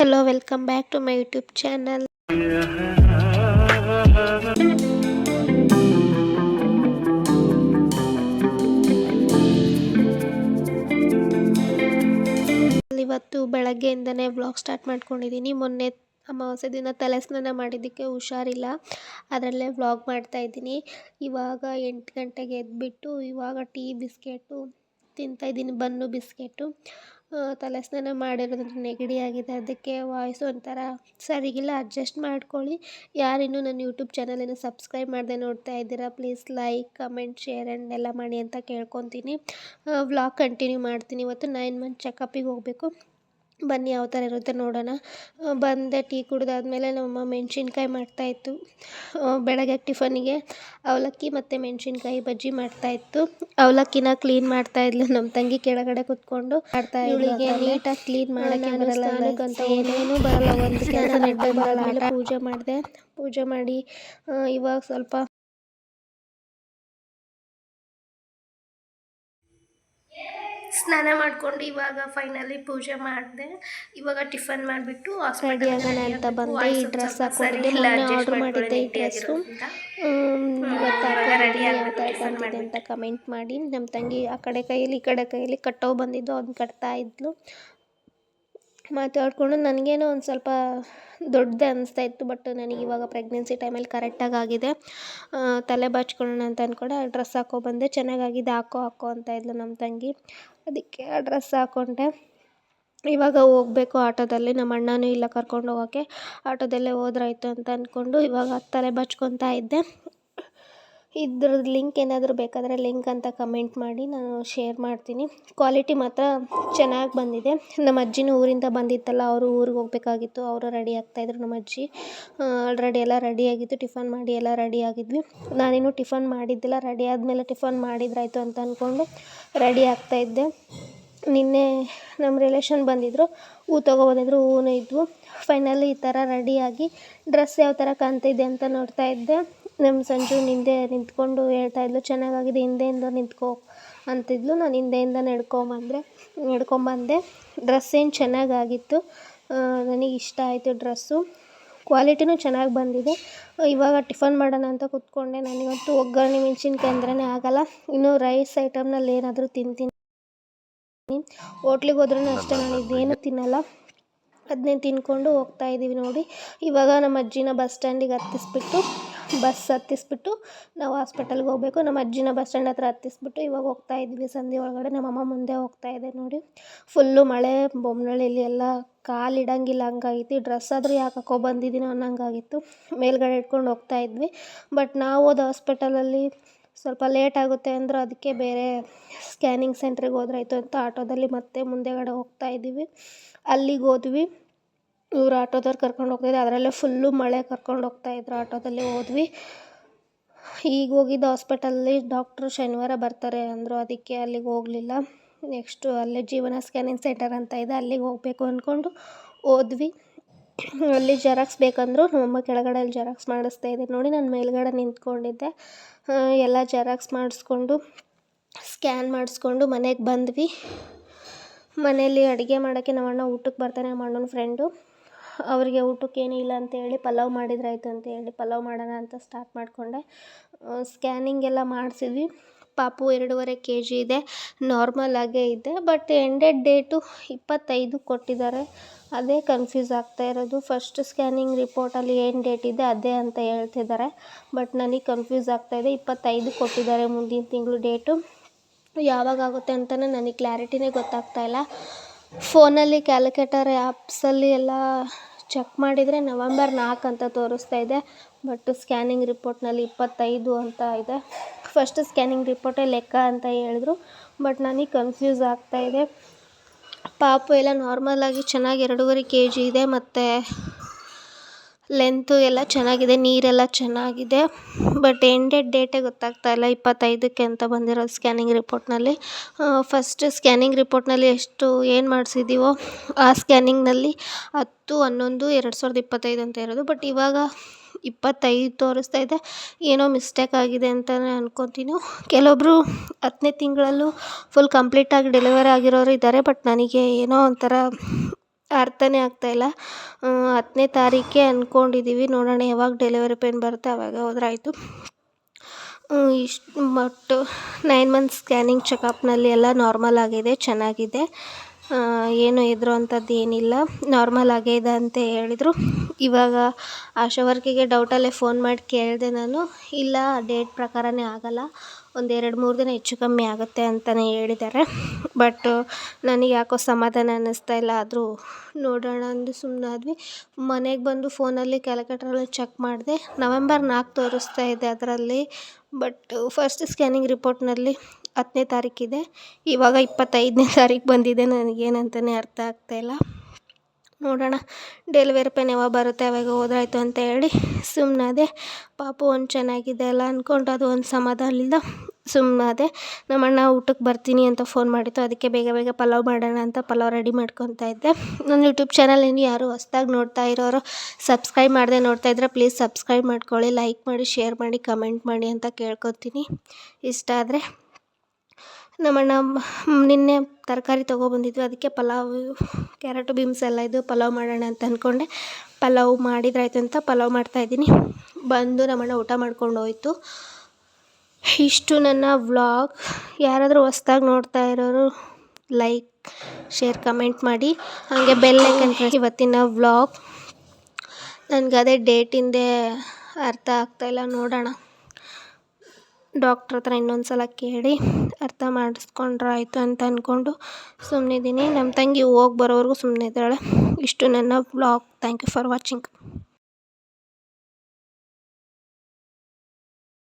Hello welcome back to my YouTube channel ಇವತ್ತು ಬೆಳಗ್ಗೆಯಿಂದನೇ vlog start ಮಾಡ್ಕೊಂಡಿದ್ದೀನಿ ಮೊನ್ನೆ ಅಮಾವಾಸ್ಯೆ ದಿನ ತಲೆ ಸ್ನಾನ ಮಾಡಿದ್ದಕ್ಕೆ ಹುಷಾರಿಲ್ಲ. ಅದರಲ್ಲೇ ವ್ಲಾಗ್ ಮಾಡ್ತಾ ಇದ್ದೀನಿ. ಇವಾಗ ಎಂಟು ಗಂಟೆಗೆ ಎದ್ಬಿಟ್ಟು ಇವಾಗ ಟೀ, ಬಿಸ್ಕೆಟು ತಿಂತಾಯಿದ್ದೀನಿ ಬನ್ನು, ಬಿಸ್ಕೆಟು. ತಲೆ ಸ್ನಾನ ಮಾಡಿರೋದ್ರಿಂದ ನೆಗಡಿ ಆಗಿದೆ. ಅದಕ್ಕೆ ವಾಯ್ಸ್ ಒಂಥರ ಸರಿಗಿಲ್ಲ. ಅಡ್ಜಸ್ಟ್ ಮಾಡ್ಕೊಳ್ಳಿ. ಯಾರಿನ್ನೂ ನನ್ನ ಯೂಟ್ಯೂಬ್ ಚಾನಲನ್ನು ಸಬ್ಸ್ಕ್ರೈಬ್ ಮಾಡದೆ ನೋಡ್ತಾ ಇದ್ದೀರಾ please like comment share and ಎಲ್ಲ ಮಾಡಿ ಅಂತ ಕೇಳ್ಕೊತೀನಿ. ವ್ಲಾಗ್ ಕಂಟಿನ್ಯೂ ಮಾಡ್ತೀನಿ. ಇವತ್ತು ನೈನ್ ಮಂತ್ ಚೆಕಪ್ಪಿಗೆ ಹೋಗಬೇಕು. ಬನ್ನಿ ಯಾವ ಥರ ಇರುತ್ತೆ ನೋಡೋಣ. ಬಂದೆ ಟೀ ಕುಡಿದಾದ್ಮೇಲೆ ನಮ್ಮಮ್ಮ ಮೆಣಸಿನ್ಕಾಯಿ ಮಾಡ್ತಾಯಿತ್ತು. ಬೆಳಗ್ಗೆ ಟಿಫನಿಗೆ ಅವಲಕ್ಕಿ ಮತ್ತು ಮೆಣಸಿನ್ಕಾಯಿ ಬಜ್ಜಿ ಮಾಡ್ತಾಯಿತ್ತು. ಅವಲಕ್ಕಿನ ಕ್ಲೀನ್ ಮಾಡ್ತಾ ಇದ್ಲು ನಮ್ಮ ತಂಗಿ ಕೆಳಗಡೆ ಕುತ್ಕೊಂಡು ಮಾಡ್ತಾ ಇವಳಿಗೆ ನೀಟಾಗಿ ಕ್ಲೀನ್ ಮಾಡೋಕ್ಕೆ ಬರಲ್ಲ ಅಂತ ಏನೇನು ಬರಲ್ಲ. ಒಂದು ಕೆಲಸ ನೆಟ್ಟು ಬರಲ್ಲ ಪೂಜೆ ಮಾಡಿದೆ. ಪೂಜೆ ಮಾಡಿ ಇವಾಗ ಸ್ವಲ್ಪ ಸ್ನಾನ ಮಾಡ್ಕೊಂಡು ಇವಾಗ ಫೈನಲಿ ಪೂಜೆ ಮಾಡಿದೆ. ಇವಾಗ ಟಿಫನ್ ಮಾಡಿಬಿಟ್ಟು ಆಗೋಣ ಅಂತ ಬಂದೆ. ಈ ಡ್ರೆಸ್ ಹಾಕೊಂಡಿದ್ದೆ ಆರ್ಡರ್ ಮಾಡಿದ್ದೆ ಈ ಡ್ರೆಸ್ಸು ಇವತ್ತು ಅಂತ ಕಮೆಂಟ್ ಮಾಡಿ. ನಮ್ಮ ತಂಗಿ ಆ ಕಡೆ ಕೈಯಲ್ಲಿ ಈ ಕಡೆ ಕೈಯಲ್ಲಿ ಕಟ್ಟೋ ಬಂದಿದ್ದು ಅದನ್ನ ಕಟ್ತಾ ಇದ್ಲು. ಮಾತಾಡಿಕೊಂಡು ನನಗೇನೋ ಒಂದು ಸ್ವಲ್ಪ ದೊಡ್ಡದೇ ಅನಿಸ್ತಾ ಇತ್ತು ಬಟ್ ನನಗೆ ಇವಾಗ ಪ್ರೆಗ್ನೆನ್ಸಿ ಟೈಮಲ್ಲಿ ಕರೆಕ್ಟಾಗಿ ಆಗಿದೆ. ತಲೆ ಬಾಚ್ಕೊಳ್ಳೋಣ ಅಂತ ಅಂದ್ಕೊಂಡು ಆ ಡ್ರೆಸ್ ಹಾಕ್ಕೊಬಂದೆ ಚೆನ್ನಾಗಾಗಿದೆ, ಹಾಕೋ ಹಾಕೋ ಅಂತ ಇದ್ಲು ನಮ್ಮ ತಂಗಿ. ಅದಕ್ಕೆ ಆ ಡ್ರೆಸ್ ಹಾಕ್ಕೊಂಡೆ ಇವಾಗ ಹೋಗಬೇಕು ಆಟೋದಲ್ಲಿ, ನಮ್ಮ ಅಣ್ಣನೂ ಇಲ್ಲ ಕರ್ಕೊಂಡು ಹೋಗೋಕ್ಕೆ ಆಟೋದಲ್ಲೇ ಹೋದ್ರಾಯ್ತು ಅಂತ ಅಂದ್ಕೊಂಡು ಇವಾಗ ತಲೆ ಬಾಚ್ಕೊತಾ ಇದ್ದೆ. ಇದ್ರದ್ದು ಲಿಂಕ್ ಏನಾದರೂ ಬೇಕಾದರೆ ಲಿಂಕ್ ಅಂತ ಕಮೆಂಟ್ ಮಾಡಿ ನಾನು ಶೇರ್ ಮಾಡ್ತೀನಿ. ಕ್ವಾಲಿಟಿ ಮಾತ್ರ ಚೆನ್ನಾಗಿ ಬಂದಿದೆ. ನಮ್ಮ ಅಜ್ಜಿನೂ ಊರಿಂದ ಬಂದಿತ್ತಲ್ಲ, ಅವರು ಊರಿಗೆ ಹೋಗಬೇಕಾಗಿತ್ತು, ಅವರು ರೆಡಿ ಆಗ್ತಾಯಿದ್ರು ನಮ್ಮ ಅಜ್ಜಿ. ಆಲ್ರೆಡಿ ಎಲ್ಲ ರೆಡಿ ಆಗಿತ್ತು ಟಿಫನ್ ಮಾಡಿ ಎಲ್ಲ ರೆಡಿ ಆಗಿದ್ವಿ. ನಾನೇನು ಟಿಫನ್ ಮಾಡಿದ್ದಿಲ್ಲ ರೆಡಿ ಆದಮೇಲೆ ಟಿಫನ್ ಮಾಡಿದ್ರಾಯ್ತು ಅಂತ ಅಂದ್ಕೊಂಡು ರೆಡಿ ಆಗ್ತಾಯಿದ್ದೆ ನಿನ್ನೆ ನಮ್ಮ ರಿಲೇಷನ್ ಬಂದಿದ್ದರು ಹೂ ತೊಗೊಬಂದಿದ್ರು ಹೂವು ಇದ್ವು. ಫೈನಲಿ ಈ ಥರ ರೆಡಿಯಾಗಿ ಡ್ರೆಸ್ ಯಾವ ಥರ ಕಾಣ್ತಿದೆ ಅಂತ ನೋಡ್ತಾ ಇದ್ದೆ. ನಮ್ಮ ಸಂಜು ಹಿಂದೆ ನಿಂತ್ಕೊಂಡು ಹೇಳ್ತಾ ಇದ್ಲು, ಚೆನ್ನಾಗಾಗಿದೆ, ಹಿಂದೆಯಿಂದ ನಿಂತ್ಕೋ ಅಂತಿದ್ಲು. ನಾನು ಹಿಂದೆಯಿಂದ ನಡ್ಕೊಂಬಂದರೆ, ನಡ್ಕೊಂಬಂದೆ ಡ್ರೆಸ್ ಏನು ಚೆನ್ನಾಗಾಗಿತ್ತು ನನಗೆ ಇಷ್ಟ ಆಯಿತು ಡ್ರೆಸ್ಸು ಕ್ವಾಲಿಟಿನೂ ಚೆನ್ನಾಗಿ ಬಂದಿದೆ. ಇವಾಗ ಟಿಫನ್ ಮಾಡೋಣ ಅಂತ ಕೂತ್ಕೊಂಡೆ. ನನಗಂತೂ ಒಗ್ಗರಣೆ, ಮೆಣಸಿನ್ಕಾಯಿ ಅಂದ್ರೇ ಆಗಲ್ಲ. ಇನ್ನು ರೈಸ್ ಐಟಮ್ನಲ್ಲಿ ಏನಾದರೂ ತಿಂತೀನಿ. ಹೋಟ್ಲಿಗೆ ಹೋದ್ರೂ ಅಷ್ಟೇ, ನಾನು ಇದೇನು ತಿನ್ನಲ್ಲ. ಅದನ್ನೇ ತಿನ್ಕೊಂಡು ಹೋಗ್ತಾ ಇದ್ದೀವಿ ನೋಡಿ. ಇವಾಗ ನಮ್ಮ ಅಜ್ಜಿನ ಬಸ್ ಸ್ಟ್ಯಾಂಡಿಗೆ ಹತ್ತಿಸ್ಬಿಟ್ಟು ಬಸ್ ಹತ್ತಿಸ್ಬಿಟ್ಟು ನಾವು ಹಾಸ್ಪಿಟಲ್ಗೆ ಹೋಗಬೇಕು. ನಮ್ಮ ಅಜ್ಜಿನ ಬಸ್ ಸ್ಟ್ಯಾಂಡ್ ಹತ್ರ ಹತ್ತಿಸ್ಬಿಟ್ಟು ಇವಾಗ ಹೋಗ್ತಾ ಇದ್ವಿ ಸಂಧಿ ಒಳಗಡೆ ನಮ್ಮಮ್ಮ ಮುಂದೆ ಹೋಗ್ತಾ ಇದೆ ನೋಡಿ. ಫುಲ್ಲು ಮಳೆ ಬೊಮ್ಮನಳ್ಳಿಲಿ ಎಲ್ಲ ಕಾಲು ಇಡಂಗಿಲ್ಲ ಹಂಗಾಗಿತ್ತು ಡ್ರೆಸ್ ಆದರೂ ಯಾಕೆ ಹಾಕೋ ಬಂದಿದ್ದೀನೋ ಅನ್ನೋಂಗಾಗಿತ್ತು. ಮೇಲ್ಗಡೆ ಇಟ್ಕೊಂಡು ಹೋಗ್ತಾ ಇದ್ವಿ. ಬಟ್ ನಾವು ಹೋದ ಹಾಸ್ಪಿಟಲಲ್ಲಿ ಸ್ವಲ್ಪ ಲೇಟ್ ಆಗುತ್ತೆ ಅಂದರು ಅದಕ್ಕೆ ಬೇರೆ ಸ್ಕ್ಯಾನಿಂಗ್ ಸೆಂಟ್ರಿಗೆ ಹೋದ್ರಾಯ್ತು ಅಂತ ಆಟೋದಲ್ಲಿ ಮತ್ತೆ ಮುಂದೆಗಡೆ ಹೋಗ್ತಾ ಇದ್ದೀವಿ. ಅಲ್ಲಿಗೆ ಹೋದ್ವಿ. ಇವ್ರು ಆಟೋದವ್ರು ಕರ್ಕೊಂಡು ಹೋಗ್ತಿದ್ರು ಅದರಲ್ಲೇ ಫುಲ್ಲು ಮಳೆ ಕರ್ಕೊಂಡು ಹೋಗ್ತಾಯಿದ್ರು ಆಟೋದಲ್ಲಿ ಹೋದ್ವಿ. ಈಗ ಹೋಗಿದ್ದ ಹಾಸ್ಪಿಟಲ್ಲಿ ಡಾಕ್ಟ್ರು ಶನಿವಾರ ಬರ್ತಾರೆ ಅಂದರು. ಅದಕ್ಕೆ ಅಲ್ಲಿಗೆ ಹೋಗಲಿಲ್ಲ. ನೆಕ್ಸ್ಟು ಅಲ್ಲೇ ಜೀವನ ಸ್ಕ್ಯಾನಿಂಗ್ ಸೆಂಟರ್ ಅಂತ ಇದೆ. ಅಲ್ಲಿಗೆ ಹೋಗಬೇಕು ಅಂದ್ಕೊಂಡು ಹೋದ್ವಿ. ಅಲ್ಲಿ ಜೆರಾಕ್ಸ್ ಬೇಕಂದ್ರು ನಮ್ಮ ಕೆಳಗಡೆ ಅಲ್ಲಿ ಜೆರಾಕ್ಸ್ ಮಾಡಿಸ್ತಾ ಇದ್ದೀನಿ. ನೋಡಿ, ನಾನು ಮೇಲ್ಗಡೆ ನಿಂತ್ಕೊಂಡಿದ್ದೆ. ಎಲ್ಲ ಜೆರಾಕ್ಸ್ ಮಾಡಿಸ್ಕೊಂಡು, ಸ್ಕ್ಯಾನ್ ಮಾಡಿಸ್ಕೊಂಡು ಮನೆಗೆ ಬಂದ್ವಿ. ಮನೆಯಲ್ಲಿ ಅಡುಗೆ ಮಾಡೋಕ್ಕೆ ನಮ್ಮಣ್ಣ ಊಟಕ್ಕೆ ಬರ್ತಾನೆ ನಮ್ಮ ಅಣ್ಣನ ಫ್ರೆಂಡು ಅವರಿಗೆ ಊಟಕ್ಕೆ ಏನಿಲ್ಲ ಇಲ್ಲ ಅಂತೇಳಿ ಪಲಾವ್ ಮಾಡಿದ್ರಾಯ್ತು ಅಂತ ಹೇಳಿ ಪಲಾವ್ ಮಾಡೋಣ ಅಂತ ಸ್ಟಾರ್ಟ್ ಮಾಡಿಕೊಂಡೆ. ಸ್ಕ್ಯಾನಿಂಗ್ ಎಲ್ಲ ಮಾಡಿಸಿದ್ವಿ. ಪಾಪು ಎರಡೂವರೆ ಕೆ ಜಿ ಇದೆ. ನಾರ್ಮಲ್ ಆಗೇ ಇದೆ. ಬಟ್ ಎಂಡೆಡ್ ಡೇಟು ಇಪ್ಪತ್ತೈದು ಕೊಟ್ಟಿದ್ದಾರೆ. ಅದೇ ಕನ್ಫ್ಯೂಸ್ ಆಗ್ತಾ ಇರೋದು. ಫಸ್ಟ್ ಸ್ಕ್ಯಾನಿಂಗ್ ರಿಪೋರ್ಟಲ್ಲಿ ಏನು ಡೇಟ್ ಇದೆ ಅದೇ ಅಂತ ಹೇಳ್ತಿದ್ದಾರೆ. ಬಟ್ ನನಗೆ ಕನ್ಫ್ಯೂಸ್ ಆಗ್ತಾ ಇದೆ. ಇಪ್ಪತ್ತೈದು ಕೊಟ್ಟಿದ್ದಾರೆ ಮುಂದಿನ ತಿಂಗಳು ಡೇಟು ಯಾವಾಗ ಆಗುತ್ತೆ ಅಂತಲೇ ನನಗೆ ಕ್ಲಾರಿಟಿನೇ ಗೊತ್ತಾಗ್ತಾ ಇಲ್ಲ. ಫೋನಲ್ಲಿ ಕ್ಯಾಲ್ಕುಲೇಟರ್ ಆ್ಯಪ್ಸಲ್ಲಿ ಎಲ್ಲ ಚೆಕ್ ಮಾಡಿದರೆ ನವಂಬರ್ ನಾಲ್ಕು ಅಂತ ತೋರಿಸ್ತಾ ಇದೆ. ಬಟ್ ಸ್ಕ್ಯಾನಿಂಗ್ ರಿಪೋರ್ಟ್ನಲ್ಲಿ ಇಪ್ಪತ್ತೈದು ಅಂತ ಇದೆ. ಫಸ್ಟ್ ಸ್ಕ್ಯಾನಿಂಗ್ ರಿಪೋರ್ಟೇ ಲೆಕ್ಕ ಅಂತ ಹೇಳಿದ್ರು. ಬಟ್ ನನಗೆ ಕನ್ಫ್ಯೂಸ್ ಆಗ್ತಾ ಇದೆ. ಪಾಪು ಎಲ್ಲ ನಾರ್ಮಲಾಗಿ ಚೆನ್ನಾಗಿ ಎರಡೂವರೆ ಕೆ ಜಿ ಇದೆ. ಮತ್ತು ಲೆಂತು ಎಲ್ಲ ಚೆನ್ನಾಗಿದೆ, ನೀರೆಲ್ಲ ಚೆನ್ನಾಗಿದೆ. ಬಟ್ ಎಂಡೆಡ್ ಡೇಟೇ ಗೊತ್ತಾಗ್ತಾ ಇಲ್ಲ, ಇಪ್ಪತ್ತೈದಕ್ಕೆ ಅಂತ ಬಂದಿರೋ ಸ್ಕ್ಯಾನಿಂಗ್ ರಿಪೋರ್ಟ್ನಲ್ಲಿ ಫಸ್ಟ್ ಸ್ಕ್ಯಾನಿಂಗ್ ರಿಪೋರ್ಟ್ನಲ್ಲಿ ಎಷ್ಟು, ಏನು ಮಾಡಿಸಿದ್ದೀವೋ ಆ ಸ್ಕ್ಯಾನಿಂಗ್ನಲ್ಲಿ ಹತ್ತು, ಹನ್ನೊಂದು, ಎರಡು ಸಾವಿರದ ಇಪ್ಪತ್ತೈದು ಅಂತ ಇರೋದು. ಬಟ್ ಇವಾಗ ಇಪ್ಪತ್ತೈದು ತೋರಿಸ್ತಾ ಇದೆ. ಏನೋ ಮಿಸ್ಟೇಕ್ ಆಗಿದೆ ಅಂತಲೇ ಅನ್ಕೊತೀನಿ. ಕೆಲವೊಬ್ಬರು ಹತ್ತನೇ ತಿಂಗಳಲ್ಲೂ ಫುಲ್ ಕಂಪ್ಲೀಟಾಗಿ ಡೆಲಿವರಿ ಆಗಿರೋರು ಇದ್ದಾರೆ. ಬಟ್ ನನಗೆ ಏನೋ ಒಂಥರ ಅರ್ಥನೇ ಇಲ್ಲ. ಹತ್ತನೇ ತಾರೀಕೆ ಅಂದ್ಕೊಂಡಿದ್ದೀವಿ ನೋಡೋಣ ಯಾವಾಗ ಡೆಲಿವರಿ ಪೇನ್ ಬರುತ್ತೆ ಆವಾಗ ಹೋದ್ರೆ ಆಯಿತು ಇಷ್ಟು ಬಟ್ ನೈನ್ ಮಂತ್ ಸ್ಕ್ಯಾನಿಂಗ್ ಚೆಕಪ್ನಲ್ಲಿ ಎಲ್ಲ ನಾರ್ಮಲ್ ಆಗಿದೆ, ಚೆನ್ನಾಗಿದೆ. ಏನು ಹೆದ್ರುವಂಥದ್ದು ಏನಿಲ್ಲ. ನಾರ್ಮಲ್ ಆಗೇ ಇದೆ ಅಂತ ಹೇಳಿದರು. ಇವಾಗ ಆಶಾ ವರ್ಕಿಗೆ ಡೌಟಲ್ಲೇ ಫೋನ್ ಮಾಡಿ ಕೇಳಿದೆ ನಾನು. ಇಲ್ಲ ಡೇಟ್ ಪ್ರಕಾರನೇ ಆಗೋಲ್ಲ. ಒಂದು ಎರಡು ಮೂರು ದಿನ ಹೆಚ್ಚು ಕಮ್ಮಿ ಆಗುತ್ತೆ ಅಂತಲೇ ಹೇಳಿದ್ದಾರೆ. ಬಟ್ ನನಗೆ ಯಾಕೋ ಸಮಾಧಾನ ಅನ್ನಿಸ್ತಾ ಇಲ್ಲ. ಆದರೂ ನೋಡೋಣ ಅಂದು ಸುಮ್ಮನಾದ್ವಿ ಮನೆಗೆ ಬಂದು ಫೋನಲ್ಲಿ ಕ್ಯಾಲ್ಕುಲೇಟ್ರಲ್ಲಿ ಚೆಕ್ ಮಾಡಿದೆ. ನವೆಂಬರ್ ನಾಲ್ಕು ತೋರಿಸ್ತಾ ಇದೆ ಅದರಲ್ಲಿ. ಬಟ್ ಫಸ್ಟ್ ಸ್ಕ್ಯಾನಿಂಗ್ ರಿಪೋರ್ಟ್ನಲ್ಲಿ ಹತ್ತನೇ ತಾರೀಕಿದೆ. ಇವಾಗ ಇಪ್ಪತ್ತೈದನೇ ತಾರೀಕು ಬಂದಿದೆ. ನನಗೇನಂತಲೇ ಅರ್ಥ ಆಗ್ತಾಯಿಲ್ಲ ನೋಡೋಣ. ಡೆಲಿವರಿ ಪೇನ್ ಯಾವಾಗ ಬರುತ್ತೆ ಅವಾಗ ಹೋದ್ರಾಯ್ತು ಅಂತ ಹೇಳಿ ಸುಮ್ಮನಾದೆ ಪಾಪು ಒಂದು ಚೆನ್ನಾಗಿದೆ ಅಲ್ಲ ಅಂದ್ಕೊಂಡು ಅದು ಒಂದು ಸಮಾಧಾನದಿಂದ ಸುಮ್ಮನಾದೆ ನಮ್ಮಣ್ಣ ಊಟಕ್ಕೆ ಬರ್ತೀನಿ ಅಂತ ಫೋನ್ ಮಾಡಿತ್ತು. ಅದಕ್ಕೆ ಬೇಗ ಬೇಗ ಪಲಾವ್ ಮಾಡೋಣ ಅಂತ ಪಲಾವ್ ರೆಡಿ ಮಾಡ್ಕೊತಾ ಇದ್ದೆ. ನನ್ನ ಯೂಟ್ಯೂಬ್ ಚಾನಲ್ ಇನ್ನು ಯಾರು ಹೊಸ್ದಾಗಿ ನೋಡ್ತಾ ಇರೋರು ಸಬ್ಸ್ಕ್ರೈಬ್ ಮಾಡದೆ ನೋಡ್ತಾ ಇದ್ರೆ ಪ್ಲೀಸ್ ಸಬ್ಸ್ಕ್ರೈಬ್ ಮಾಡ್ಕೊಳ್ಳಿ ಲೈಕ್ ಮಾಡಿ ಶೇರ್ ಮಾಡಿ ಕಮೆಂಟ್ ಮಾಡಿ ಅಂತ ಕೇಳ್ಕೊತೀನಿ. ಇಷ್ಟ ಆದರೆ. ನಮ್ಮಣ್ಣ ನಿನ್ನೆ ತರಕಾರಿ ತೊಗೊಬಂದಿದ್ವಿ ಅದಕ್ಕೆ ಪಲಾವ್, ಕ್ಯಾರೆಟು ಬೀಮ್ಸ್ ಎಲ್ಲ ಇದು ಪಲಾವ್ ಮಾಡೋಣ ಅಂತ ಅಂದ್ಕೊಂಡೆ ಪಲಾವ್ ಮಾಡಿದ್ರಾಯ್ತು ಅಂತ ಪಲಾವ್ ಮಾಡ್ತಾಯಿದ್ದೀನಿ ಬಂದು ನಮ್ಮಣ್ಣ ಊಟ ಮಾಡ್ಕೊಂಡು ಹೋಯ್ತು ಇಷ್ಟು ನನ್ನ ವ್ಲಾಗ್. ಯಾರಾದರೂ ಹೊಸ್ದಾಗಿ ನೋಡ್ತಾ ಇರೋರು, ಲೈಕ್, ಶೇರ್, ಕಮೆಂಟ್ ಮಾಡಿ. ಹಾಗೆ ಬೆಲ್ ಐಕನ್ ಇವತ್ತಿನ ವ್ಲಾಗ್. ನನಗೆ ಅದೇ ಡೇಟಿಂದೇ ಅರ್ಥ ಆಗ್ತಾಯಿಲ್ಲ ನೋಡೋಣ. ಡಾಕ್ಟ್ರ್ ಹತ್ರ ಇನ್ನೊಂದು ಸಲ ಕೇಳಿ ಅರ್ಥ ಮಾಡಿಸ್ಕೊಂಡ್ರೆ ಆಯಿತು ಅಂತ ಅಂದ್ಕೊಂಡು ಸುಮ್ಮನಿದ್ದೀನಿ ನಮ್ಮ ತಂಗಿ ಹೋಗಿ ಬರೋವರೆಗೂ ಸುಮ್ಮನೆ ಇದ್ದಾಳೆ ಇಷ್ಟು ನನ್ನ blog thank you for watching